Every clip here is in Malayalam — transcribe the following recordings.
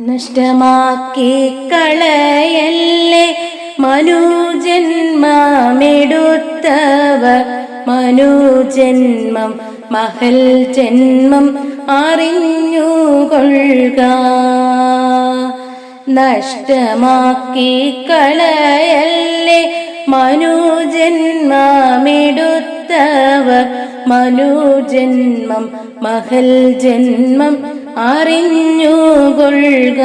നഷ്ടമാക്കി കളയല്ലേ മനുജന്മമെടുത്തവർ. മനുജന്മം മഹൽ ജന്മം അറിഞ്ഞുകൊള്ളുക. നഷ്ടമാക്കി കളയല്ലേ മനുജന്മമെടുത്തവർ. മനുജന്മം മഹൽ ജന്മം അറിഞ്ഞുകൊള്ളുക.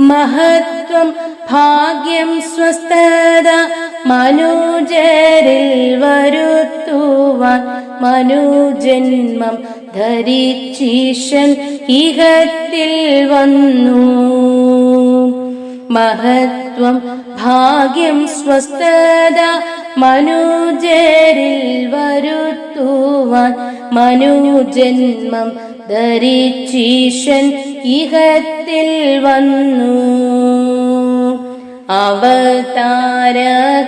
മഹത്വം ഭാഗ്യം സ്വസ്ഥത മനുജരിൽ വരുത്തുവാൻ മനുജന്മം ധരിച്ചീശൻ ഇഹത്തിൽ വന്നു. മഹത്വം ഭാഗ്യം സ്വസ്ഥത മനുജരിൽ വരുത്തുവാൻ മനുജന്മം ധരിച്ചീശൻ ഇഹത്തിൽ വന്നു. അവതാര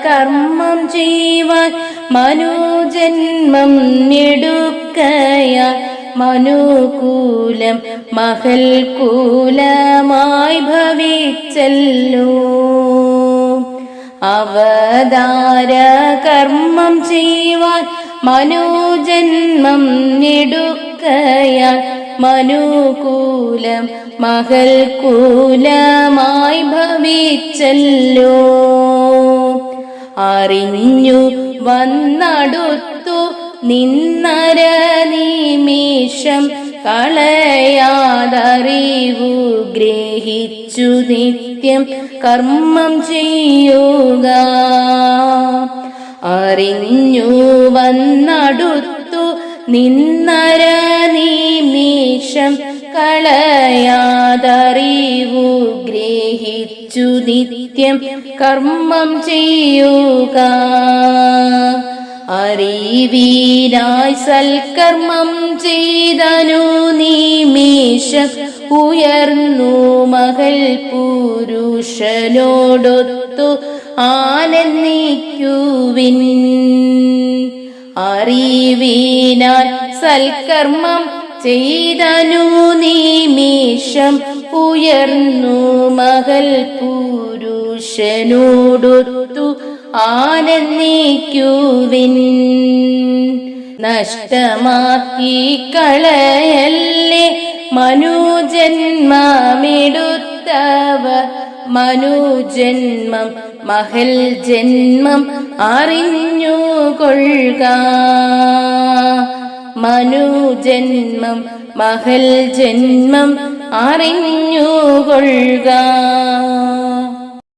കർമ്മം ചെയ്യുവാൻ മനുജന്മം നെടുക്കയ മനുകൂലം മഹൽകൂലമായി ഭവിച്ചല്ലോ. അവതാര കർമ്മം ചെയ്യുവാൻ മനോജന്മം നെടുക്കയാൽ മനുകൂലം മകൽകൂലമായി ഭവിച്ചല്ലോ. അറിഞ്ഞു വന്നടുത്തു നിന്നര നിമിഷം കളയാതറിവു. ഗ്രഹിച്ചു നിത്യം കർമ്മം ചെയ്യുക. അറിഞ്ഞു വന്നടുത്തു നിന്നര നിമിഷം കളയാതറിവു. ഗ്രഹിച്ചു നിത്യം കർമ്മം ചെയ്യുക. അറിവീരായി സൽക്കർമ്മം ചെയ്തനു നീമീശ ഉയർന്നു മകൾ പുരുഷനോടൊത്തു ആനന്ദിക്കുവിൻ. അറിവീനാൽ സൽക്കർമ്മം ചെയ്തനു നിമിഷം ഉയർന്നു മകൾ പുരുഷനോടൊത്തു ആനന്ദിക്കുവിൻ. നഷ്ടമാക്കി കളയല്ലേ മനുജന്മമെടുത്തവർ മനുജന്മം മഹൽ ജന്മം അറിഞ്ഞുകൊള്ളുക. മനുജന്മം മഹൽ ജന്മം അറിഞ്ഞുകൊള്ളുക.